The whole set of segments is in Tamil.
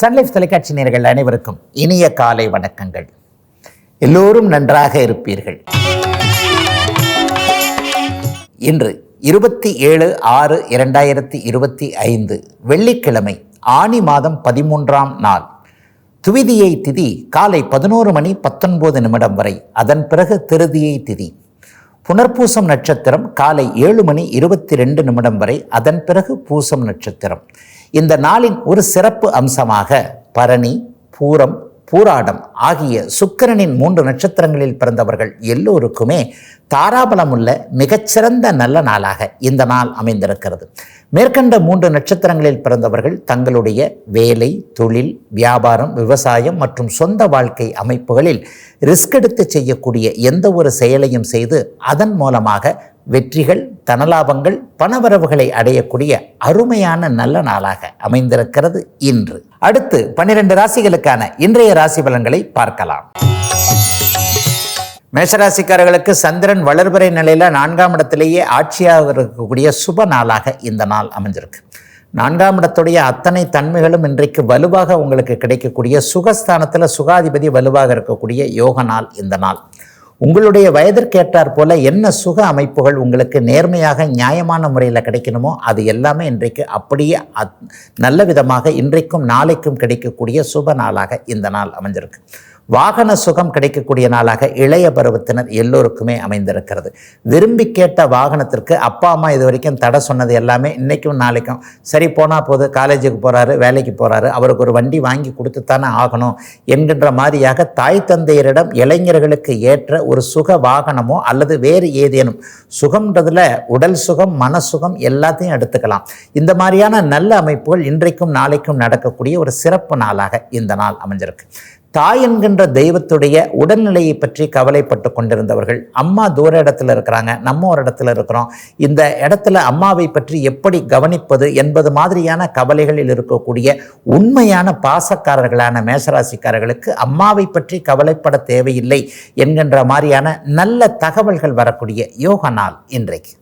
சன்லைஃப் தொலைக்காட்சி நேர்கள் அனைவருக்கும் இனிய காலை வணக்கங்கள். எல்லோரும் நன்றாக இருப்பீர்கள். இன்று இருபத்தி ஏழு ஆறு இரண்டாயிரத்தி இருபத்தி ஐந்து வெள்ளிக்கிழமை ஆனி மாதம் பதிமூன்றாம் நாள். துவிதியை திதி காலை பதினோரு மணி பத்தொன்பது நிமிடம் வரை அதன் பிறகு திருதியை திதி. புனர்பூசம் நட்சத்திரம் காலை ஏழு மணி இருபத்தி ரெண்டு நிமிடம் வரை அதன் பிறகு பூசம் நட்சத்திரம். இந்த நாளின் ஒரு சிறப்பு அம்சமாக பரணி பூரம் பூராடம் ஆகிய சுக்கிரனின் மூன்று நட்சத்திரங்களில் பிறந்தவர்கள் எல்லோருக்குமே தாராபலமுள்ள மிகச்சிறந்த நல்ல நாளாக இந்த நாள் அமைந்திருக்கிறது. மேற்கண்ட மூன்று நட்சத்திரங்களில் பிறந்தவர்கள் தங்களுடைய வேலை தொழில் வியாபாரம் விவசாயம் மற்றும் சொந்த வாழ்க்கை அமைப்புகளில் ரிஸ்க் எடுத்து செய்யக்கூடிய எந்த ஒரு செயலையும் செய்து அதன் மூலமாக வெற்றிகள் தனலாபங்கள் பணவரவுகளை அடையக்கூடிய அருமையான நல்ல நாளாக அமைந்திருக்கிறது இன்று. அடுத்து பன்னிரண்டு ராசிகளுக்கான இன்றைய ராசி பலன்களை பார்க்கலாம். மேஷராசிக்காரர்களுக்கு சந்திரன் வளர்பிறை நிலையில் நான்காம் இடத்திலேயே ஆட்சியாக இருக்கக்கூடிய சுப நாளாக இந்த நாள் அமைஞ்சிருக்கு. நான்காம் இடத்துடைய அத்தனை தன்மைகளும் இன்றைக்கு வலுவாக உங்களுக்கு கிடைக்கக்கூடிய சுகஸ்தானத்தில் சுகாதிபதி வலுவாக இருக்கக்கூடிய யோக நாள் இந்த நாள். உங்களுடைய வயதிற்கேற்றார் போல என்ன சுக அமைப்புகள் உங்களுக்கு நேர்மையாக நியாயமான முறையில் கிடைக்கணுமோ அது எல்லாமே இன்றைக்கு அப்படியே நல்ல விதமாக இன்றைக்கும் நாளைக்கும் கிடைக்கக்கூடிய சுப நாளாக இந்த நாள் அமைஞ்சிருக்கு. வாகன சுகம் கிடைக்கக்கூடிய நாளாக இளைய பருவத்தினர் எல்லோருக்குமே அமைந்திருக்கிறது. விரும்பி கேட்ட வாகனத்திற்கு அப்பா அம்மா இது வரைக்கும் தடை சொன்னது எல்லாமே இன்றைக்கும் நாளைக்கும். சரி போனால் போது காலேஜுக்கு போகிறாரு வேலைக்கு போகிறாரு அவருக்கு ஒரு வண்டி வாங்கி கொடுத்துத்தானே ஆகணும் என்கின்ற மாதிரியாக தாய் தந்தையரிடம் இளைஞர்களுக்கு ஏற்ற ஒரு சுக வாகனமோ அல்லது வேறு ஏதேனும் சுகம்ன்றதில் உடல் சுகம் மன சுகம் எல்லாத்தையும் எடுத்துக்கலாம். இந்த மாதிரியான நல்ல அமைப்புகள் இன்றைக்கும் நாளைக்கும் நடக்கக்கூடிய ஒரு சிறப்பு நாளாக இந்த நாள் அமைஞ்சிருக்கு. தாய் என்கின்ற தெய்வத்துடைய உடல்நிலையை பற்றி கவலைப்பட்டு கொண்டிருந்தவர்கள். அம்மா தூர இடத்துல இருக்கிறாங்க. நம்ம ஒரு இடத்துல இருக்கிறோம். இந்த இடத்துல அம்மாவை பற்றி எப்படி கவனிப்பது என்பது மாதிரியான கவலைகளில் இருக்கக்கூடிய உண்மையான பாசக்காரர்களான மேசராசிக்காரர்களுக்கு அம்மாவை பற்றி கவலைப்பட தேவையில்லை என்கின்ற மாதிரியான நல்ல தகவல்கள் வரக்கூடிய யோக நாள் இன்றைக்கு.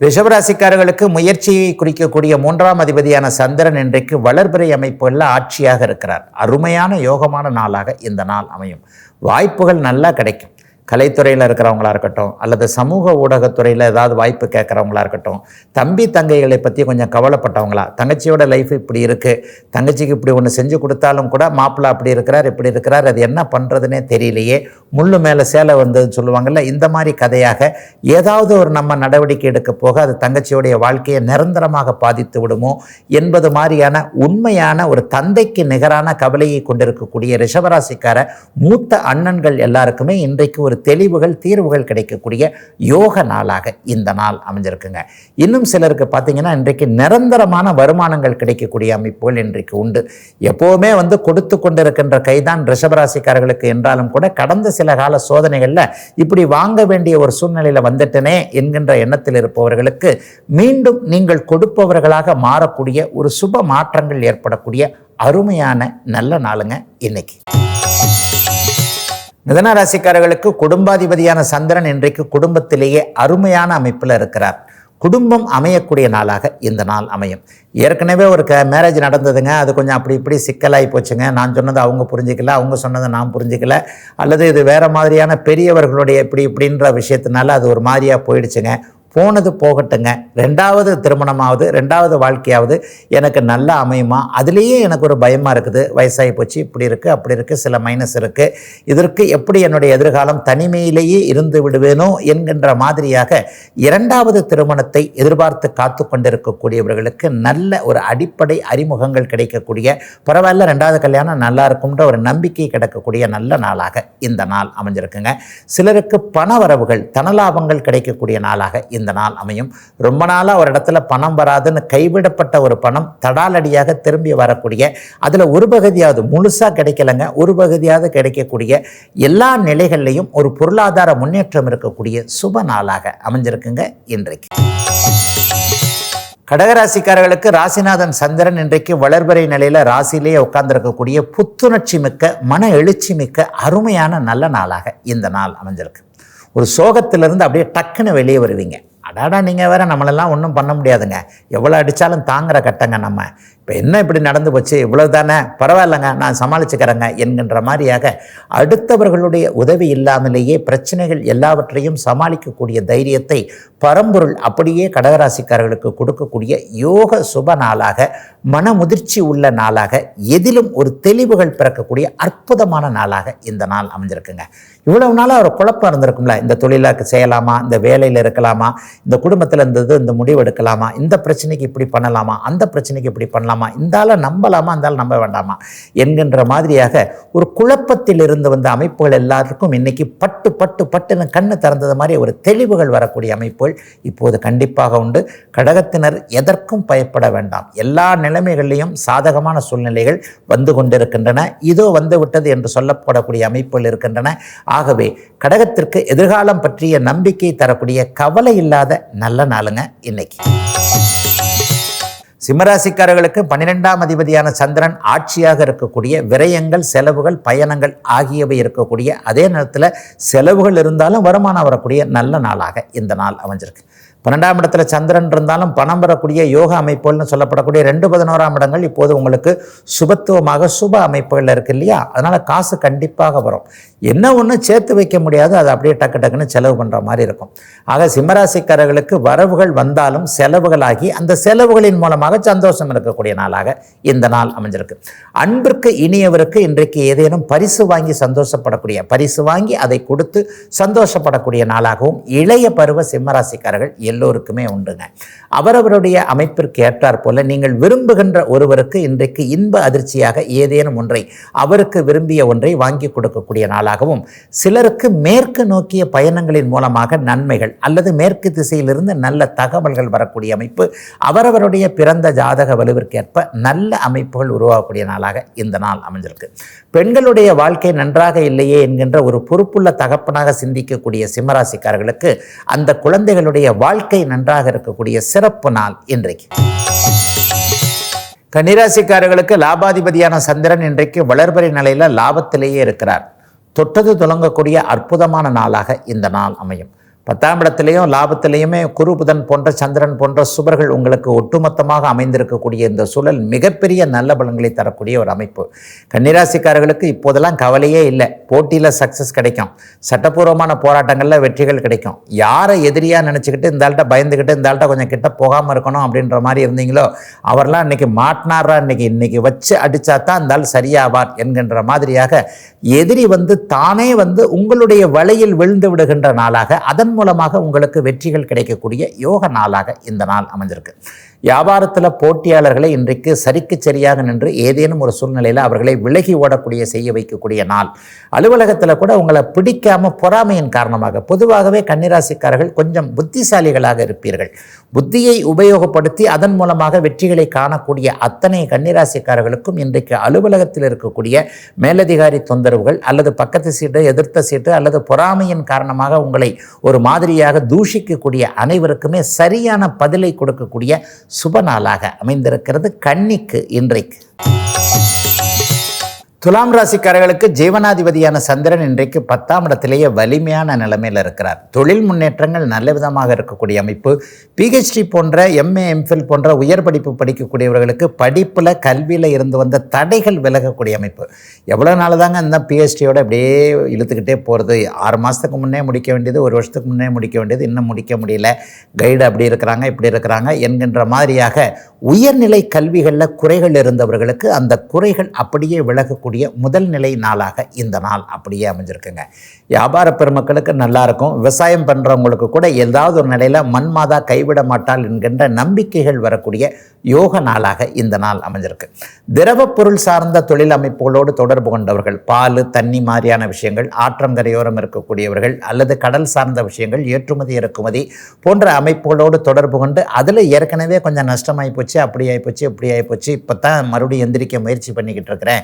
ரிஷபராசிக்காரர்களுக்கு முயற்சியை குறிக்கக்கூடிய மூன்றாம் அதிபதியான சந்திரன் இன்றைக்கு வளர்பிறை அமைப்புகளில் ஆட்சியாக இருக்கிறார். அருமையான யோகமான நாளாக இந்த நாள் அமையும். வாய்ப்புகள் நல்லா கிடைக்கும். கலைத்துறையில் இருக்கிறவங்களா இருக்கட்டும் அல்லது சமூக ஊடகத்துறையில் ஏதாவது வாய்ப்பு கேட்குறவங்களா இருக்கட்டும் தம்பி தங்கைகளை பற்றி கொஞ்சம் கவலைப்பட்டவங்களா? தங்கச்சியோட லைஃப் இப்படி இருக்குது தங்கச்சிக்கு இப்படி ஒன்று செஞ்சு கொடுத்தாலும் கூட மாப்பிள்ளை அப்படி இருக்கிறார் இப்படி இருக்கிறார் அது என்ன பண்ணுறதுனே தெரியலையே. முள்ளு மேலே சேலை வந்ததுன்னு சொல்லுவாங்கள்ல இந்த மாதிரி கதையாக ஏதாவது ஒரு நம்ம நடவடிக்கை எடுக்க போக அது தங்கச்சியோடைய வாழ்க்கையை நிரந்தரமாக பாதித்து விடுமோ என்பது மாதிரியான உண்மையான ஒரு தந்தைக்கு நிகரான கவலையை கொண்டிருக்கக்கூடிய ரிஷபராசிக்கார மூத்த அண்ணன்கள் எல்லாருக்குமே இன்றைக்கு ஒரு தெளிவுகள் தீர்வுகள் கிடைக்கக்கூடிய யோக நாளாக இந்த நாள் அமைஞ்சிருக்குங்க. இன்னும் சிலருக்கு பார்த்தீங்கன்னா இன்றைக்கு நிரந்தரமான வருமானங்கள் கிடைக்கக்கூடிய அமைப்புகள் இன்றைக்கு உண்டு. எப்போவுமே வந்து கொடுத்து கொண்டிருக்கின்ற கைதான் ரிஷபராசிக்காரர்களுக்கு என்றாலும் கூட கடந்த சில கால சோதனைகளில் இப்படி வாங்க வேண்டிய ஒரு சூழ்நிலையில் வந்துட்டனே என்கின்ற எண்ணத்தில் இருப்பவர்களுக்கு மீண்டும் நீங்கள் கொடுப்பவர்களாக மாறக்கூடிய ஒரு சுப மாற்றங்கள் ஏற்படக்கூடிய அருமையான நல்ல நாளுங்க இன்னைக்கு. மிதன ராசிக்காரர்களுக்கு குடும்பாதிபதியான சந்திரன் இன்றைக்கு குடும்பத்திலேயே அருமையான அமைப்பில் இருக்கிறார். குடும்பம் அமையக்கூடிய நாளாக இந்த நாள் அமையும். ஏற்கனவே ஒரு க மேரேஜ் நடந்ததுங்க. அது கொஞ்சம் அப்படி இப்படி சிக்கலாகி போச்சுங்க. நான் சொன்னது அவங்க புரிஞ்சிக்கல அவங்க சொன்னதை நான் புரிஞ்சிக்கல. அல்லது இது வேறு மாதிரியான பெரியவர்களுடைய இப்படி இப்படின்ற விஷயத்தினால அது ஒரு மாதிரியாக போயிடுச்சுங்க. போனது போகட்டுங்க. ரெண்டாவது திருமணமாவது ரெண்டாவது வாழ்க்கையாவது எனக்கு நல்லா அமையுமா? அதுலேயே எனக்கு ஒரு பயமாக இருக்குது. வயசாகி போச்சு இப்படி இருக்குது அப்படி இருக்குது சில மைனஸ் இருக்குது இதற்கு எப்படி என்னுடைய எதிர்காலம் தனிமையிலேயே இருந்து விடுவேனோ என்கின்ற மாதிரியாக இரண்டாவது திருமணத்தை எதிர்பார்த்து காத்து கொண்டிருக்கக்கூடியவர்களுக்கு நல்ல ஒரு அடிப்படை அறிமுகங்கள் கிடைக்கக்கூடிய பரவாயில்ல ரெண்டாவது கல்யாணம் நல்லா இருக்கும்ன்ற ஒரு நம்பிக்கை கிடைக்கக்கூடிய நல்ல நாளாக இந்த நாள் அமைஞ்சிருக்குங்க. சிலருக்கு பண வரவுகள் தனலாபங்கள் கிடைக்கக்கூடிய நாளாக இந்த நாள் அமையும். ரொம்ப நாளாக ஒரு இடத்துல பணம் வராதுன்னு கைவிடப்பட்ட ஒரு பணம் தடாலடியாக திரும்பி வரக்கூடிய அதில் ஒரு பகுதியாவது முழுசாக கிடைக்கலங்க ஒரு பகுதியாவது கிடைக்கக்கூடிய எல்லா நிலைகள்லையும் ஒரு பொருளாதார முன்னேற்றம் இருக்கக்கூடிய சுப நாளாக அமைஞ்சிருக்குங்க இன்றைக்கு. கடகராசிக்காரர்களுக்கு ராசிநாதன் சந்திரன் இன்றைக்கு வளர்பறை நிலையில் ராசியிலேயே உட்கார்ந்துருக்கக்கூடிய புத்துணர்ச்சி மிக்க மன எழுச்சி மிக்க அருமையான நல்ல நாளாக இந்த நாள் அமைஞ்சிருக்கு. ஒரு சோகத்திலிருந்து அப்படியே டக்குன்னு வெளியே வருவீங்க. அடாடா நீங்கள் வேறு நம்மளெல்லாம் ஒன்றும் பண்ண முடியாதுங்க. எவ்வளோ அடித்தாலும் தாங்குற கட்டங்க நம்ம. இப்போ என்ன இப்படி நடந்து போச்சு? இவ்வளோ தானே? பரவாயில்லைங்க நான் சமாளிச்சுக்கிறேங்க என்கின்ற மாதிரியாக அடுத்தவர்களுடைய உதவி இல்லாமலேயே பிரச்சனைகள் எல்லாவற்றையும் சமாளிக்கக்கூடிய தைரியத்தை பரம்பொருள் அப்படியே கடகராசிக்காரர்களுக்கு கொடுக்கக்கூடிய யோக சுப நாளாக மனமுதிர்ச்சி உள்ள நாளாக எதிலும் ஒரு தெளிவுகள் பிறக்கக்கூடிய அற்புதமான நாளாக இந்த நாள் அமைஞ்சிருக்குங்க. இவ்வளவு நாளாக ஒரு குழப்பம் இருந்திருக்கும்ல. இந்த தொழிலாக்கு செய்யலாமா? இந்த வேலையில் இருக்கலாமா? இந்த குடும்பத்தில் இருந்தது இந்த முடிவு எடுக்கலாமா? இந்த பிரச்சனைக்கு இப்படி பண்ணலாமா? அந்த பிரச்சனைக்கு இப்படி பண்ணலாமா? இந்தால நம்பலாமா? இந்தால நம்ப வேண்டாமா? என்கின்ற மாதிரியாக ஒரு குழப்பத்தில் இருந்து வந்த அமைப்புகள் எல்லாருக்கும் இன்னைக்கு பட்டு பட்டு பட்டுன்னு கண்ணு திறந்தது மாதிரி ஒரு தெளிவுகள் வரக்கூடிய அமைப்புகள் இப்போது கண்டிப்பாக உண்டு. கடகத்தினர் எதற்கும் பயப்பட வேண்டாம். எல்லா நிலைமைகளிலையும் சாதகமான சூழ்நிலைகள் வந்து கொண்டிருக்கின்றன. இதோ வந்துவிட்டது என்று சொல்லப்படக்கூடிய அமைப்புகள் இருக்கின்றன. ஆகவே கடகத்திற்கு எதிர்காலம் பற்றிய நம்பிக்கை தரக்கூடிய கவலை இல்லாத நல்ல நாளுங்க இன்னைக்கு. சிம்மராசிக்காரர்களுக்கு பன்னிரெண்டாம் அதிபதியான சந்திரன் ஆட்சியாக இருக்கக்கூடிய விரயங்கள் செலவுகள் பயணங்கள் ஆகியவை இருக்கக்கூடிய அதே நேரத்தில் செலவுகள் இருந்தாலும் வருமானம் வரக்கூடிய நல்ல நாளாக இந்த நாள் அமைஞ்சிருக்கு. பன்னெண்டாம் இடத்துல சந்திரன் இருந்தாலும் பணம் பெறக்கூடிய யோக அமைப்புகள்னு சொல்லப்படக்கூடிய ரெண்டு பதினோராம் இடங்கள் இப்போது உங்களுக்கு சுபத்துவமாக சுப அமைப்புகள் இருக்கு இல்லையா? அதனால் காசு கண்டிப்பாக வரும். என்ன ஒன்று சேர்த்து வைக்க முடியாது அது அப்படியே டக்கு டக்குன்னு செலவு பண்ணுற மாதிரி இருக்கும். ஆக சிம்மராசிக்காரர்களுக்கு வரவுகள் வந்தாலும் செலவுகளாகி அந்த செலவுகளின் மூலமாக சந்தோஷம் இருக்கக்கூடிய நாளாக இந்த நாள் அமைஞ்சிருக்கு. அன்பிற்கு இனியவருக்கு இன்றைக்கு ஏதேனும் பரிசு வாங்கி சந்தோஷப்படக்கூடிய பரிசு வாங்கி அதை கொடுத்து சந்தோஷப்படக்கூடிய நாளாகவும் இளைய பருவ சிம்மராசிக்காரர்கள் எல்லோருக்குமே உண்டுங்க. அவரவருடைய அமைப்பிற்கு ஏற்றார் போல நீங்கள் விரும்புகின்ற ஒருவருக்கு இன்றைக்கு இன்ப அதிர்ச்சியாக ஏதேனும் ஒன்றை அவருக்கு விரும்பிய ஒன்றை வாங்கி கொடுக்கக்கூடிய நாளாகவும் சிலருக்கு மேற்கு நோக்கிய பயணங்களின் மூலமாக நன்மைகள் அல்லது மேற்கு திசையிலிருந்து நல்ல தகவல்கள் வரக்கூடிய அமைப்பு அவரவருடைய பிறந்த ஜாதக வலுவிற்கேற்ப நல்ல அமைப்புகள் உருவாகக்கூடிய நாளாக இந்த நாள் அமைஞ்சிருக்கு. பெண்களுடைய வாழ்க்கை நன்றாக இல்லையே என்கின்ற ஒரு பொறுப்புள்ள தகப்பனாக சிந்திக்கக்கூடிய சிம்மராசிக்காரர்களுக்கு அந்த குழந்தைகளுடைய வாழ்க்கை நன்றாக இருக்கக்கூடிய சிறப்பு நாள் இன்றைக்கு. கன்னிராசிக்காரர்களுக்கு லாபாதிபதியான சந்திரன் இன்றைக்கு வளர்பறை நிலையில் லாபத்திலேயே இருக்கிறார். தொட்டது துலங்கக்கூடிய அற்புதமான நாளாக இந்த நாள் அமையும். பத்தாம் இடத்திலையும் லாபத்திலையுமே குரு புதன் போன்ற சந்திரன் போன்ற சுபர்கள் உங்களுக்கு ஒட்டுமொத்தமாக அமைந்திருக்கக்கூடிய இந்த சூழல் மிகப்பெரிய நல்ல பலன்களை தரக்கூடிய ஒரு அமைப்பு. கன்னிராசிக்காரர்களுக்கு இப்போதெல்லாம் கவலையே இல்லை. போட்டியில் சக்ஸஸ் கிடைக்கும். சட்டப்பூர்வமான போராட்டங்களில் வெற்றிகள் கிடைக்கும். யாரை எதிரியாக நினச்சிக்கிட்டு இந்த ஆள்கிட்ட பயந்துக்கிட்டு இந்த ஆள்கிட்ட கொஞ்சம் கிட்ட போகாமல் இருக்கணும் அப்படின்ற மாதிரி இருந்தீங்களோ அவர்லாம் இன்றைக்கி மாட்டினாரா இன்றைக்கி இன்றைக்கி வச்சு அடித்தா தான் இந்த ஆள் சரியாவார் என்கின்ற மாதிரியாக எதிரி வந்து தானே வந்து உங்களுடைய வலையில் விழுந்து விடுகின்ற நாளாக அதன் மூலமாக உங்களுக்கு வெற்றிகள் கிடைக்கக்கூடிய யோக நாளாக இந்த நாள் அமைஞ்சிருக்கு. வியாபாரத்தில் போட்டியாளர்களை இன்றைக்கு சரிக்கு சரியாக நின்று ஏதேனும் ஒரு சூழ்நிலையில் அவர்களை விலகி ஓடக்கூடிய செய்ய வைக்கக்கூடிய நாள். அலுவலகத்தில் கூட உங்களை பிடிக்காம பொறாமையின் காரணமாக பொதுவாகவே கன்னிராசிக்காரர்கள் கொஞ்சம் புத்திசாலிகளாக இருப்பீர்கள். புத்தியை உபயோகப்படுத்தி அதன் மூலமாக வெற்றிகளை காணக்கூடிய அத்தனை கன்னிராசிக்காரர்களுக்கும் இன்றைக்கு அலுவலகத்தில் இருக்கக்கூடிய மேலதிகாரி தொந்தரவுகள் அல்லது பக்கத்து சீட்டு எதிர்த்த சீட்டு அல்லது பொறாமையின் காரணமாக உங்களை ஒரு மாதிரியாக தூஷிக்கக்கூடிய அனைவருக்குமே சரியான பதிலை கொடுக்கக்கூடிய சுப நாளாக அமைந்திருக்கிறது கன்னிக்கு இன்றைக்கு. துலாம் ராசிக்காரர்களுக்கு ஜீவனாதிபதியான சந்திரன் இன்றைக்கு பத்தாம் இடத்திலேயே வலிமையான நிலைமையில் இருக்கிறார். தொழில் முன்னேற்றங்கள் நல்ல விதமாக இருக்கக்கூடிய அமைப்பு. பிஹெச்டி போன்ற எம்ஏ எம்ஃபில் போன்ற உயர் படிப்பு படிக்கக்கூடியவர்களுக்கு படிப்பில் கல்வியில் இருந்து வந்த தடைகள் விலகக்கூடிய அமைப்பு. எவ்வளோ நாள் தாங்க இந்த பிஹெச்டியோட அப்படியே இழுத்துக்கிட்டே போகிறது ஆறு மாதத்துக்கு முன்னே முடிக்க வேண்டியது ஒரு வருஷத்துக்கு முன்னே முடிக்க வேண்டியது இன்னும் முடிக்க முடியல. கைடு அப்படி இருக்கிறாங்க இப்படி இருக்கிறாங்க என்கின்ற மாதிரியாக உயர்நிலை கல்விகளில் குறைகள் இருந்தவர்களுக்கு அந்த குறைகள் அப்படியே விலகக்கூடிய முதல் நிலை நாளாக இந்த நாள் அப்படியே அமைஞ்சிருக்குங்க. வியாபார பெருமக்களுக்கு நல்லா இருக்கும். விவசாயம் பண்ணுறவங்களுக்கு கூட ஏதாவது ஒரு நிலையில் மண்மாதா கைவிட மாட்டாள் என்கின்ற நம்பிக்கைகள் வரக்கூடிய யோக நாளாக இந்த நாள் அமைஞ்சிருக்கு. திரவ பொருள் சார்ந்த தொழில் அமைப்புகளோடு தொடர்பு கொண்டவர்கள் பால் தண்ணி மாதிரியான விஷயங்கள் ஆற்றங்கரையோரம் இருக்கக்கூடியவர்கள் அல்லது கடல் சார்ந்த விஷயங்கள் ஏற்றுமதி இறக்குமதி போன்ற அமைப்புகளோடு தொடர்பு கொண்டு அதில் ஏற்கனவே கொஞ்சம் நஷ்டமாகி போச்சு அப்படி ஆகிப்போச்சு இப்படி ஆகிப்போச்சு இப்போ தான் மறுபடியும் எந்திரிக்க முயற்சி பண்ணிக்கிட்டு இருக்கிறேன்.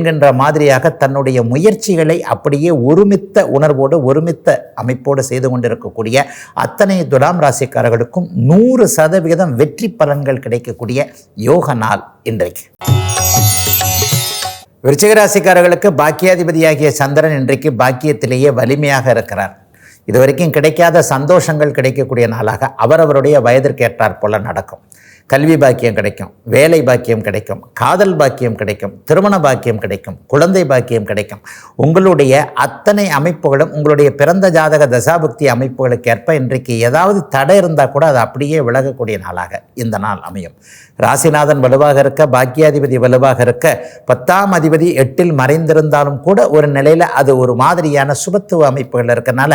என்கின்ற மாதிரியாக தன்னுடைய முயற்சிகளை அப்படியே ஒருமித்த உணர்வோடு ஒருமித்த அமைப்போடு செய்து கொண்டிருக்கக்கூடிய அத்தனை துலாம் ராசிக்காரர்களுக்கும் நூறு சதவிகிதம் வெற்றி பலன்கள் கிடைக்கக்கூடிய யோக நாள் இன்றைக்கு. விருச்சிகராசிக்காரர்களுக்கு பாக்கியாதிபதியாகிய சந்திரன் இன்றைக்கு பாக்கியத்திலேயே வலிமையாக இருக்கிறார். இதுவரைக்கும் கிடைக்காத சந்தோஷங்கள் கிடைக்கக்கூடிய நாளாக அவரவருடைய வயதிற்கு ஏற்றாற் போல நடக்கும். கல்வி பாக்கியம் கிடைக்கும் வேலை பாக்கியம் கிடைக்கும் காதல் பாக்கியம் கிடைக்கும் திருமண பாக்கியம் கிடைக்கும் குழந்தை பாக்கியம் கிடைக்கும். உங்களுடைய அத்தனை அமைப்புகளும் உங்களுடைய பிறந்த ஜாதக தசாபக்தி அமைப்புகளுக்கு ஏற்ப இன்றைக்கு ஏதாவது தடை இருந்தால் கூட அது அப்படியே விலகக்கூடிய நாளாக இந்த நாள் அமையும். ராசிநாதன் வலுவாக இருக்க பாக்கியாதிபதி வலுவாக இருக்க பத்தாம் அதிபதி எட்டில் மறைந்திருந்தாலும் கூட ஒரு நிலையில் அது ஒரு மாதிரியான சுபத்துவ அமைப்புகள் இருக்கனால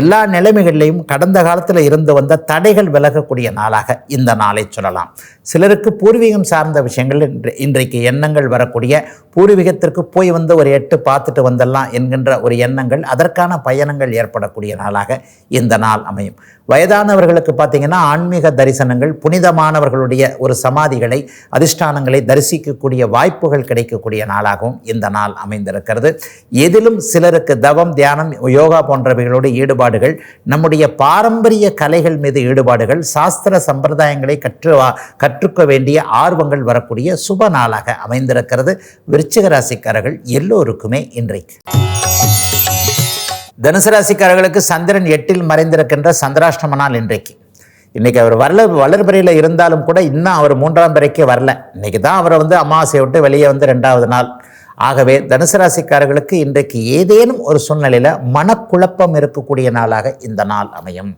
எல்லா நிலைமைகள்லையும் கடந்த காலத்தில் இருந்து வந்த தடைகள் விலகக்கூடிய நாளாக இந்த நாளை சொல்லலாம். சிலருக்கு பூர்வீகம் சார்ந்த விஷயங்கள் இன்று இன்றைக்கு எண்ணங்கள் வரக்கூடிய பூர்வீகத்திற்கு போய் வந்து ஒரு எட்டு பார்த்துட்டு வந்துடலாம் என்கின்ற ஒரு எண்ணங்கள் அதற்கான பயணங்கள் ஏற்படக்கூடிய நாளாக இந்த நாள் அமையும். வயதானவர்களுக்கு பார்த்தீங்கன்னா ஆன்மீக தரிசனங்கள் புனிதமானவர்களுடைய ஒரு சமாதிகளை அதிஷ்டானங்களை தரிசிக்கக்கூடிய வாய்ப்புகள் கிடைக்கக்கூடிய நாளாகவும் இந்த நாள் அமைந்திருக்கிறது. எதிலும் சிலருக்கு தவம் தியானம் யோகா போன்றவைகளோட ஈடுபாடுகள் நம்முடைய பாரம்பரிய கலைகள் மீது ஈடுபாடுகள் சாஸ்திர சம்பிரதாயங்களை கற்று வா- கற்றுக்க வேண்டிய ஆர்வங்கள் வரக்கூடிய சுப நாளாக அமைந்திருக்கிறது. விருச்சிக ராசிக்காரர்கள் எல்லோருக்குமே இன்றைக்கு. தனுசு ராசிக்காரர்களுக்கு சந்திரன் எட்டில் மறைந்திருக்கின்ற சந்திராஷ்டம நாள் இன்றைக்கு. இன்னைக்கு அவர் வரல வளர்பிறையில் இருந்தாலும் கூட இன்னும் அவர் மூன்றாம் பிறைக்கு வரல. இன்றைக்கி தான் அவரை வந்து அமாவாசையை விட்டு வெளியே வந்து ரெண்டாவது நாள். ஆகவே தனுசு ராசிக்காரர்களுக்கு இன்றைக்கு ஏதேனும் ஒரு சூழ்நிலையில் மனக்குழப்பம் இருக்கக்கூடிய நாளாக இந்த நாள் அமையும்.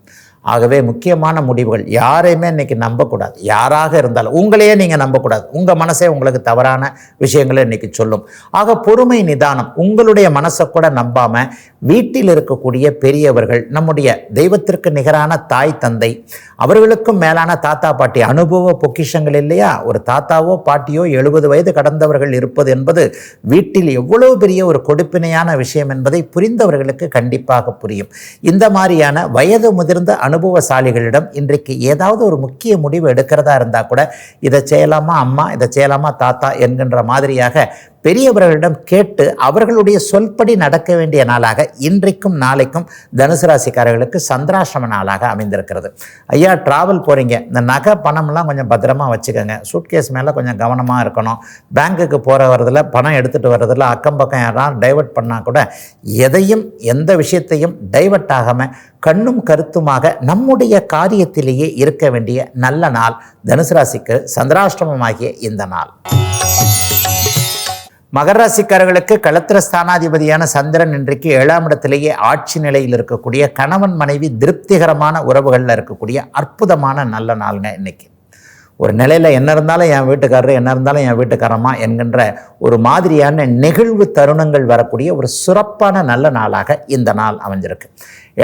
ஆகவே முக்கியமான முடிவுகள் யாரையுமே இன்னைக்கு நம்பக்கூடாது. யாராக இருந்தாலும் உங்களையே நீங்கள் நம்பக்கூடாது. உங்கள் மனசே உங்களுக்கு தவறான விஷயங்களை இன்னைக்கு சொல்லும். ஆக பொறுமை நிதானம் உங்களுடைய மனசை கூட நம்பாமல் வீட்டில் இருக்கக்கூடிய பெரியவர்கள் நம்முடைய தெய்வத்திற்கு நிகரான தாய் தந்தை அவர்களுக்கும் மேலான தாத்தா பாட்டி அனுபவ பொக்கிஷங்கள் இல்லையா? ஒரு தாத்தாவோ பாட்டியோ எழுபது வயது கடந்தவர்கள் இருப்பது என்பது வீட்டில் எவ்வளவு பெரிய ஒரு கொடுப்பினையான விஷயம் என்பதை புரிந்தவர்களுக்கு கண்டிப்பாக புரியும். இந்த மாதிரியான வயது முதிர்ந்த அனுபவசாலிகளிடம் இன்றைக்கு ஏதாவது ஒரு முக்கிய முடிவு எடுக்கிறதா இருந்தால் கூட இதை செய்யலாமா அம்மா? இதை செய்யலாமா தாத்தா? என்கின்ற மாதிரியாக பெரியவர்களிடம் கேட்டு அவர்களுடைய சொல்படி நடக்க வேண்டிய நாளாக இன்றைக்கும் நாளைக்கும் தனுசு ராசிக்காரர்களுக்கு சந்திராசிரம நாளாக அமைந்திருக்கிறது. ஐயா டிராவல் போகிறீங்க இந்த நகை பணம்லாம் கொஞ்சம் பத்திரமா வச்சுக்கோங்க. சூட்கேஸ் மேலே கொஞ்சம் கவனமாக இருக்கணும். பேங்க்குக்கு போகிற வரதில் பணம் எடுத்துகிட்டு வர்றதில் அக்கம் பக்கம் யாராவது டைவர்ட் பண்ணால் கூட எதையும் எந்த விஷயத்தையும் டைவர்ட் ஆகாமல் கண்ணும் கருத்துமாக நம்முடைய காரியத்திலேயே இருக்க வேண்டிய நல்ல நாள் தனுசு ராசிக்கு சந்திராஷ்டமமாகிய இந்த நாள். மகர ராசிக்காரர்களுக்கு களத்திர ஸ்தானாதிபதியான சந்திரன் இன்றைக்கு ஏழாம் இடத்திலேயே ஆட்சி நிலையில் இருக்கக்கூடிய கணவன் மனைவி திருப்திகரமான உறவுகளில் இருக்கக்கூடிய அற்புதமான நல்ல நாளுங்க இன்னைக்கு. ஒரு நிலையில் என்ன இருந்தாலும் என் வீட்டுக்காரர் என்ன இருந்தாலும் என் வீட்டுக்காரம்மா என்கின்ற ஒரு மாதிரியான நெகிழ்வு தருணங்கள் வரக்கூடிய ஒரு சிறப்பான நல்ல நாளாக இந்த நாள் அமைஞ்சிருக்கு.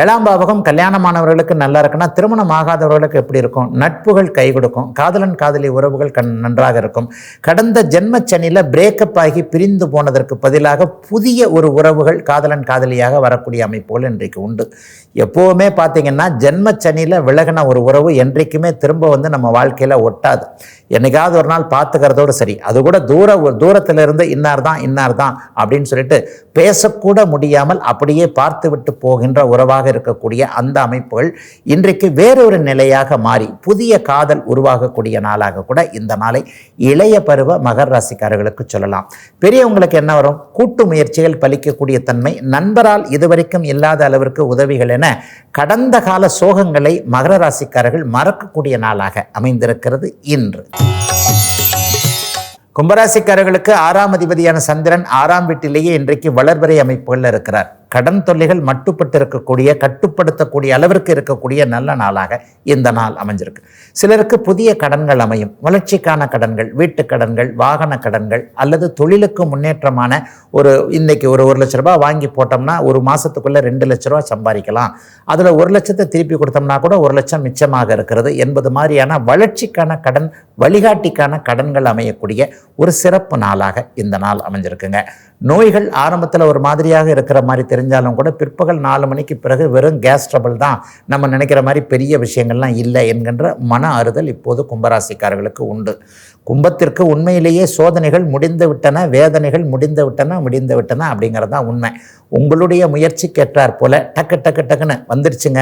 ஏழாம் பாவகம் கல்யாணமானவர்களுக்கு நல்லா இருக்குன்னா திருமணம் ஆகாதவர்களுக்கு எப்படி இருக்கும்? நட்புகள் கை கொடுக்கும். காதலன் காதலி உறவுகள் கண் நன்றாக இருக்கும். கடந்த ஜென்மச்சனியில் பிரேக்கப் ஆகி பிரிந்து போனதற்கு பதிலாக புதிய ஒரு உறவுகள் காதலன் காதலியாக வரக்கூடிய அமைப்புகள் இன்றைக்கு உண்டு. எப்போவுமே பார்த்தீங்கன்னா ஜென்மச்சனியில் விலகின ஒரு உறவு என்றைக்குமே திரும்ப வந்து நம்ம வாழ்க்கையில் ஒட்டாது. என்னைக்காவது ஒரு நாள் பார்த்துக்கிறதோடு சரி. அது கூட தூர தூரத்தில் இருந்து இன்னார் தான் இன்னார் தான் அப்படின்னு சொல்லிட்டு பேசக்கூட முடியாமல் அப்படியே பார்த்து விட்டு போகின்ற உறவாக இருக்கக்கூடிய அந்த அமைப்புகள் இன்றைக்கு வேறொரு நிலையாக மாறி புதிய காதல் உருவாகக்கூடிய நாளாக கூட இந்த நாளை இளைய பருவ மகர ராசிக்காரர்களுக்கு சொல்லலாம். பெரியவங்களுக்கு என்ன வரும்? கூட்டு முயற்சிகள் பலிக்கக்கூடிய தன்மை நண்பரால் இதுவரைக்கும் இல்லாத அளவிற்கு உதவிகள் என கடந்த கால சோகங்களை மகர ராசிக்காரர்கள் மறக்கக்கூடிய நாளாக அமைந்திருக்கிறது இன்று. கும்பராசிக்காரர்களுக்கு ஆறாம் அதிபதியான சந்திரன் ஆறாம் வீட்டிலேயே இன்றைக்கு வளர்வரை அமைப்புகளில் இருக்கிறார். கடன் தொல்லைகள் மட்டுப்பட்டு இருக்கக்கூடிய கட்டுப்படுத்தக்கூடிய அளவிற்கு இருக்கக்கூடிய நல்ல நாளாக இந்த நாள் அமைஞ்சிருக்கு. சிலருக்கு புதிய கடன்கள் அமையும். வளர்ச்சிக்கான கடன்கள் வீட்டு கடன்கள் வாகன கடன்கள் அல்லது தொழிலுக்கு முன்னேற்றமான ஒரு இன்னைக்கு ஒரு ஒரு லட்ச ரூபாய் வாங்கி போட்டோம்னா ஒரு மாதத்துக்குள்ளே ரெண்டு லட்ச ரூபா சம்பாதிக்கலாம். அதில் ஒரு லட்சத்தை திருப்பி கொடுத்தோம்னா கூட ஒரு லட்சம் மிச்சமாக இருக்கிறது. என்பது மாதிரியான வளர்ச்சிக்கான கடன் வழிகாட்டிக்கான கடன்கள் அமையக்கூடிய ஒரு சிறப்பு நாளாக இந்த நாள் அமைஞ்சிருக்குங்க. நோய்கள் ஆரம்பத்தில் ஒரு மாதிரியாக இருக்கிற மாதிரி தெரிஞ்சாலும் கூட பிற்பகல் நாலு மணிக்கு பிறகு வெறும் கேஸ் ட்ரபிள் தான் நம்ம நினைக்கிற மாதிரி பெரிய விஷயங்கள்லாம் இல்லை என்கின்ற மன ஆறுதல் இப்போது கும்பராசிக்காரர்களுக்கு உண்டு. கும்பத்திற்கு உண்மையிலேயே சோதனைகள் முடிந்து விட்டன வேதனைகள் முடிந்து விட்டன முடிந்து விட்டன அப்படிங்கிறது தான் உண்மை. உங்களுடைய முயற்சிக்கு ஏற்றார் போல டக்கு டக்கு டக்குன்னு வந்துருச்சுங்க.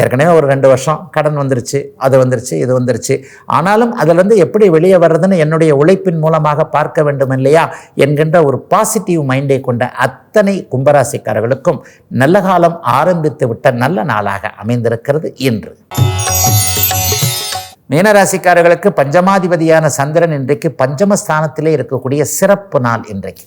ஏற்கனவே ஒரு ரெண்டு வருஷம் கடன் வந்துருச்சு அது வந்துருச்சு இது வந்துருச்சு. ஆனாலும் அதிலிருந்து எப்படி வெளியே வர்றதுன்னு என்னுடைய உழைப்பின் மூலமாக பார்க்க வேண்டும் இல்லையா என்கின்ற ஒரு பாசிட்டிவ் பாசிட்டிவ் மைண்டை கொண்ட அத்தனை கும்பராசிக்காரர்களுக்கும் நல்ல காலம் ஆரம்பித்து விட்ட நல்ல நாளாக அமைந்திருக்கிறது இன்று. மீனராசிக்காரர்களுக்கு பஞ்சமாதிபதியான சந்திரன் இன்றைக்கு பஞ்சமஸ்தானத்திலே இருக்கக்கூடிய சிறப்பு நாள் இன்றைக்கு.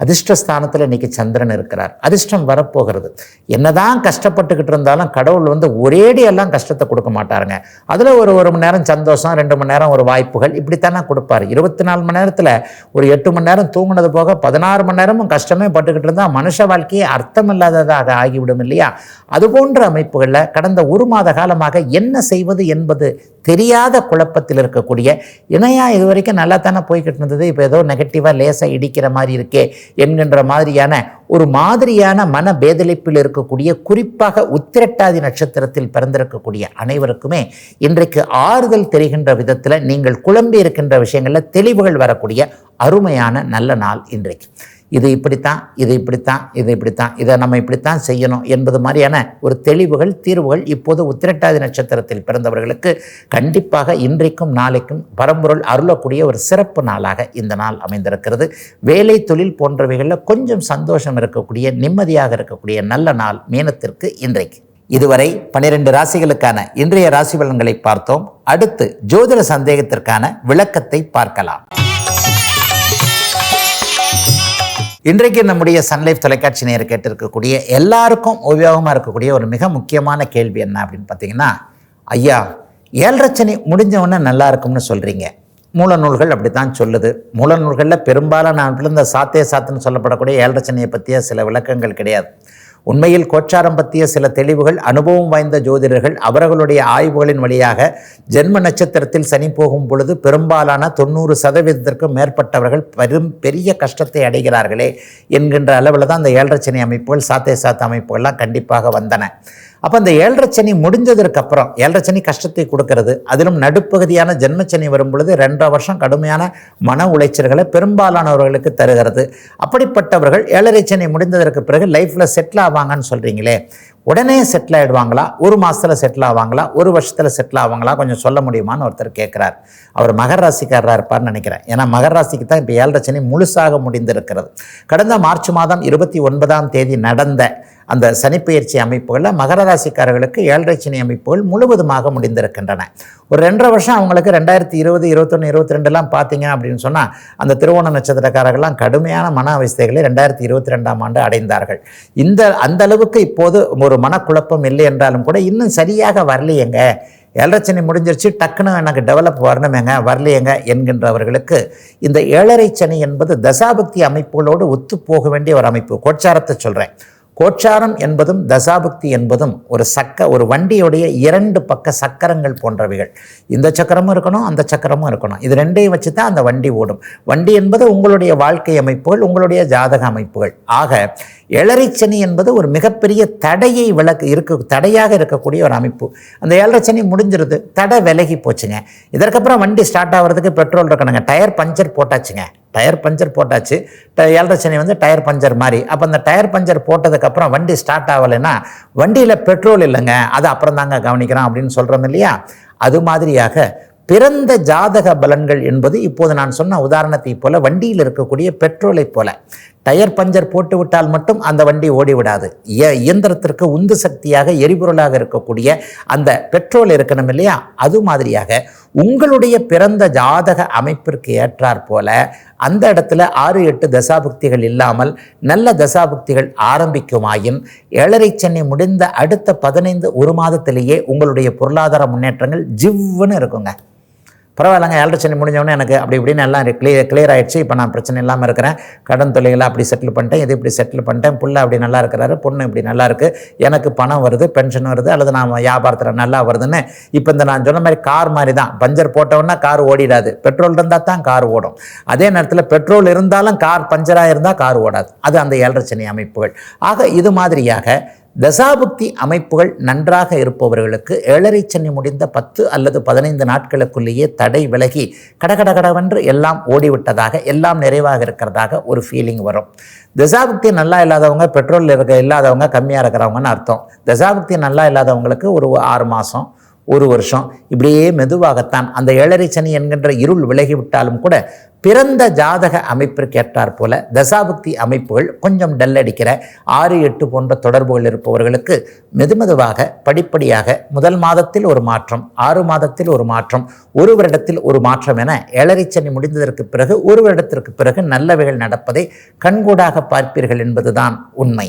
அதிர்ஷ்டஸ்தானத்தில் இன்னைக்கு சந்திரன் இருக்கிறார். அதிர்ஷ்டம் வரப்போகிறது. என்னதான் கஷ்டப்பட்டுக்கிட்டு இருந்தாலும் கடவுள் வந்து ஒரேடி எல்லாம் கஷ்டத்தை கொடுக்க மாட்டாருங்க. அதில் ஒரு ஒரு மணி நேரம் சந்தோஷம் ரெண்டு மணி நேரம் ஒரு வாய்ப்புகள் இப்படித்தானே கொடுப்பாரு. இருபத்தி நாலு மணி நேரத்தில் ஒரு எட்டு மணி நேரம் தூங்குனது போக பதினாறு மணி நேரமும் கஷ்டமே பட்டுக்கிட்டு இருந்தால் மனுஷ வாழ்க்கையே அர்த்தமில்லாததாக ஆகிவிடும் இல்லையா? அது போன்ற அமைப்புகளில் கடந்த ஒரு மாத காலமாக என்ன செய்வது என்பது தெரியாத குழப்பத்தில் இருக்கக்கூடிய இணையா இது வரைக்கும் நல்லா தானே போய்கிட்டு இருந்தது இப்போ ஏதோ நெகட்டிவாக லேசாக இடிக்கிற மாதிரி இருக்கே என்கின்ற மாதிரியான ஒரு மாதிரியான மன பேதளிப்பில் இருக்கக்கூடிய குறிப்பாக உத்திரட்டாதி நட்சத்திரத்தில் பிறந்திருக்கக்கூடிய அனைவருக்குமே இன்றைக்கு ஆறுதல் தெரிகின்ற விதத்தில் நீங்கள் குழம்பி இருக்கின்ற விஷயங்களில் தெளிவுகள் வரக்கூடிய அருமையான நல்ல நாள் இன்றைக்கு. இது இப்படித்தான் இது இப்படித்தான் இது இப்படித்தான் இதை நம்ம இப்படித்தான் செய்யணும் என்பது மாதிரியான ஒரு தெளிவுகள் தீர்வுகள் இப்போது உத்திரட்டாதி நட்சத்திரத்தில் பிறந்தவர்களுக்கு கண்டிப்பாக இன்றைக்கும் நாளைக்கும் பரம்பொருள் அருளக்கூடிய ஒரு சிறப்பு நாளாக இந்த நாள் அமைந்திருக்கிறது. வேலை தொழில் போன்றவைகளில் கொஞ்சம் சந்தோஷம் இருக்கக்கூடிய நிம்மதியாக இருக்கக்கூடிய நல்ல நாள் மீனத்திற்கு இன்றைக்கு. இதுவரை பனிரெண்டு ராசிகளுக்கான இன்றைய ராசி பலன்களை பார்த்தோம். அடுத்து ஜோதிட சந்தேகத்திற்கான விளக்கத்தை பார்க்கலாம். இன்றைக்கு நம்முடைய சன்லைஃப் தொலைக்காட்சி நேர் கேட்டிருக்கக்கூடிய எல்லாருக்கும் உபயோகமாக இருக்கக்கூடிய ஒரு மிக முக்கியமான கேள்வி என்ன அப்படின்னு பார்த்தீங்கன்னா ஐயா ஏழரச்சனை முடிஞ்ச நல்லா இருக்கும்னு சொல்கிறீங்க மூல நூல்கள் அப்படி தான் சொல்லுது. மூல நூல்களில் பெரும்பாலான நாட்கள் இந்த சாத்தே சாத்துன்னு சொல்லப்படக்கூடிய ஏழரச்சனையை பற்றிய சில விளக்கங்கள் கிடையாது. உண்மையில் கோச்சாரம் பற்றிய சில தெளிவுகள் அனுபவம் வாய்ந்த ஜோதிடர்கள் அவர்களுடைய ஆய்வுகளின் வழியாக ஜென்ம நட்சத்திரத்தில் சனி போகும் பொழுது பெரும்பாலான தொண்ணூறு சதவீதத்திற்கும் மேற்பட்டவர்கள் பெரும் பெரிய கஷ்டத்தை அடைகிறார்களே என்கின்ற அளவில் தான் அந்த ஏழரை சனி அமைப்புகள் சாத்தே சாத்த அமைப்புகள்லாம் கண்டிப்பாக வந்தன. அப்போ அந்த ஏழரை சனி முடிஞ்சதற்கப்புறம் ஏழரை சனி கஷ்டத்தை கொடுக்கறது அதிலும் நடுப்பகுதியான ஜென்மச்சனி வரும் பொழுது ரெண்டரை வருஷம் கடுமையான மன உளைச்சல்களை பெரும்பாலானவர்களுக்கு தருகிறது. அப்படிப்பட்டவர்கள் ஏழரை சனி முடிந்ததற்கு பிறகு லைஃப்பில் செட்டில் ஆவாங்கன்னு சொல்கிறீங்களே உடனே செட்டில் ஆகிடுவாங்களா ஒரு மாதத்தில் செட்டில் ஆவாங்களா? ஒரு வருஷத்தில் செட்டில் ஆவாங்களா? கொஞ்சம் சொல்ல முடியுமான்னு ஒருத்தர் கேட்குறார். அவர் மகர ராசிக்காரராக இருப்பார்னு நினைக்கிறேன். ஏன்னா மகர ராசிக்கு தான் இப்போ ஏழரை சனி முழுசாக முடிந்திருக்கிறது. கடந்த மார்ச் மாதம் இருபத்தி ஒன்பதாம் தேதி நடந்த அந்த சனிப்பெயர்ச்சி அமைப்புகளில் மகர ராசிக்காரர்களுக்கு ஏழரை சனி அமைப்புகள் முழுவதுமாக முடிந்திருக்கின்றன. ஒரு ரெண்டரை வருஷம் அவங்களுக்கு ரெண்டாயிரத்தி இருபது இருபத்தொன்று இருபத்தி ரெண்டுலாம் பார்த்தீங்க அப்படின்னு சொன்னால் அந்த திருவோண நட்சத்திரக்காரர்கள்லாம் கடுமையான மன அவஸ்தைகளை ரெண்டாயிரத்தி இருபத்தி ரெண்டாம் ஆண்டு அடைந்தார்கள். இந்த அந்த அளவுக்கு இப்போது ஒரு மனக்குழப்பம் இல்லை என்றாலும் கூட இன்னும் சரியாக வரலையேங்க. ஏழரை முடிஞ்சிருச்சு டக்குன்னு எனக்கு டெவலப் வரணுமேங்க வரலையேங்க என்கின்றவர்களுக்கு இந்த ஏழரை சனி என்பது தசாபக்தி அமைப்புகளோடு ஒத்து போக வேண்டிய ஒரு அமைப்பு. கோச்சாரத்தை சொல்கிறேன் கோச்சாரம் என்பதும் தசாபக்தி என்பதும் ஒரு சக்க ஒரு வண்டியுடைய இரண்டு பக்க சக்கரங்கள் போன்றவைகள். இந்த சக்கரமும் இருக்கணும் அந்த சக்கரமும் இருக்கணும். இது ரெண்டையும் வச்சு தான் அந்த வண்டி ஓடும். வண்டி என்பது உங்களுடைய வாழ்க்கை அமைப்புகள் உங்களுடைய ஜாதக அமைப்புகள். ஆக ஏழரைச்சனி என்பது ஒரு மிகப்பெரிய தடையை விளக்கு இருக்க தடையாக இருக்கக்கூடிய ஒரு அமைப்பு. அந்த ஏழரைச்சனி முடிஞ்சிருது தடை விலகி போச்சுங்க. இதற்கப்புறம் வண்டி ஸ்டார்ட் ஆகிறதுக்கு பெட்ரோல் இருக்கணுங்க. டயர் பஞ்சர் போட்டாச்சுங்க. டயர் பஞ்சர் போட்டாச்சு. ஏழரை சனி வந்து டயர் பஞ்சர் மாதிரி அப்போ அந்த டயர் பஞ்சர் போட்டதுக்கப்புறம் வண்டி ஸ்டார்ட் ஆகலைன்னா வண்டியில் பெட்ரோல் இல்லைங்க. அது அப்புறம் தாங்க கவனிக்கிறோம் அப்படின்னு சொல்கிறோம் இல்லையா? அது மாதிரியாக பிறந்த ஜாதக பலன்கள் என்பது இப்போது நான் சொன்ன உதாரணத்தை போல வண்டியில் இருக்கக்கூடிய பெட்ரோலைப் போல. டயர் பஞ்சர் போட்டு விட்டால் மட்டும் அந்த வண்டி ஓடிவிடாது. இயந்திரத்திற்கு உந்து சக்தியாக எரிபொருளாக இருக்கக்கூடிய அந்த பெட்ரோல் இருக்கணும் இல்லையா? அது மாதிரியாக உங்களுடைய பிறந்த ஜாதக அமைப்பிற்கு ஏற்றாற் போல அந்த இடத்துல ஆறு எட்டு தசாபுக்திகள் இல்லாமல் நல்ல தசாபுக்திகள் ஆரம்பிக்குமாயின் ஏழரை சென்னை முடிந்த அடுத்த பதினைந்து ஒரு மாதத்திலேயே உங்களுடைய பொருளாதார முன்னேற்றங்கள் ஜிவ்வுன்னு இருக்குங்க. பரவாயில்லைங்க ஏழரை சனி முடிஞ்சவொடனே எனக்கு அப்படி இப்படின்னு எல்லாம் கிளியர் கிளியர் ஆகிடுச்சு இப்போ நான் பிரச்சனை இல்லாமல் இருக்கிறேன். கடன் தொழிலை அப்படி செட்டில் பண்ணிட்டேன். இது இப்படி செட்டில் பண்ணிட்டேன். புள்ள அப்படி நல்லா இருக்கிறாரு. பொண்ணு இப்படி நல்லா இருக்குது எனக்கு பணம் வருது பென்ஷன் வருது அல்லது நான் வியாபாரத்தில் நல்லா வருதுன்னு. இப்போ இந்த நான் சொன்ன மாதிரி கார் மாதிரி தான் பஞ்சர் போட்டவொன்னா கார் ஓடிடாது. பெட்ரோல் இருந்தால் தான் கார் ஓடும். அதே நேரத்தில் பெட்ரோல் இருந்தாலும் கார் பஞ்சராக இருந்தால் கார் ஓடாது. அது அந்த ஏழரை சனி அமைப்புகள். ஆக இது மாதிரியாக தசாபுக்தி அமைப்புகள் நன்றாக இருப்பவர்களுக்கு ஏழரை சனி முடிந்த பத்து அல்லது பதினைந்து நாட்களுக்குள்ளேயே தடை விலகி கடகட கடவென்று எல்லாம் ஓடிவிட்டதாக எல்லாம் நிறைவாக இருக்கிறதாக ஒரு ஃபீலிங் வரும். தசாபுக்தி நல்லா இல்லாதவங்க பெட்ரோல் இருக்க இல்லாதவங்க கம்மியாக இருக்கிறவங்கன்னு அர்த்தம். தசாபுக்தி நல்லா இல்லாதவங்களுக்கு ஒரு ஆறு மாதம் ஒரு வருஷம். இப்படியே மெதுவாகத்தான் அந்த ஏழரை சனி என்கின்ற இருள் விலகிவிட்டாலும் கூட பிறந்த ஜாதக அமைப்பிற்கேற்றார் போல தசாபுக்தி அமைப்புகள் கொஞ்சம் டல் அடிக்கிற ஆறு எட்டு போன்ற தொடர்புகள் இருப்பவர்களுக்கு மெதுமெதுவாக படிப்படியாக முதல் மாதத்தில் ஒரு மாற்றம் ஆறு மாதத்தில் ஒரு மாற்றம் ஒரு வருடத்தில் ஒரு மாற்றம் என ஏழரை சனி முடிந்ததற்கு பிறகு ஒரு வருடத்திற்கு பிறகு நல்லவைகள் நடப்பதை கண்கூடாக பார்ப்பீர்கள் என்பதுதான் உண்மை.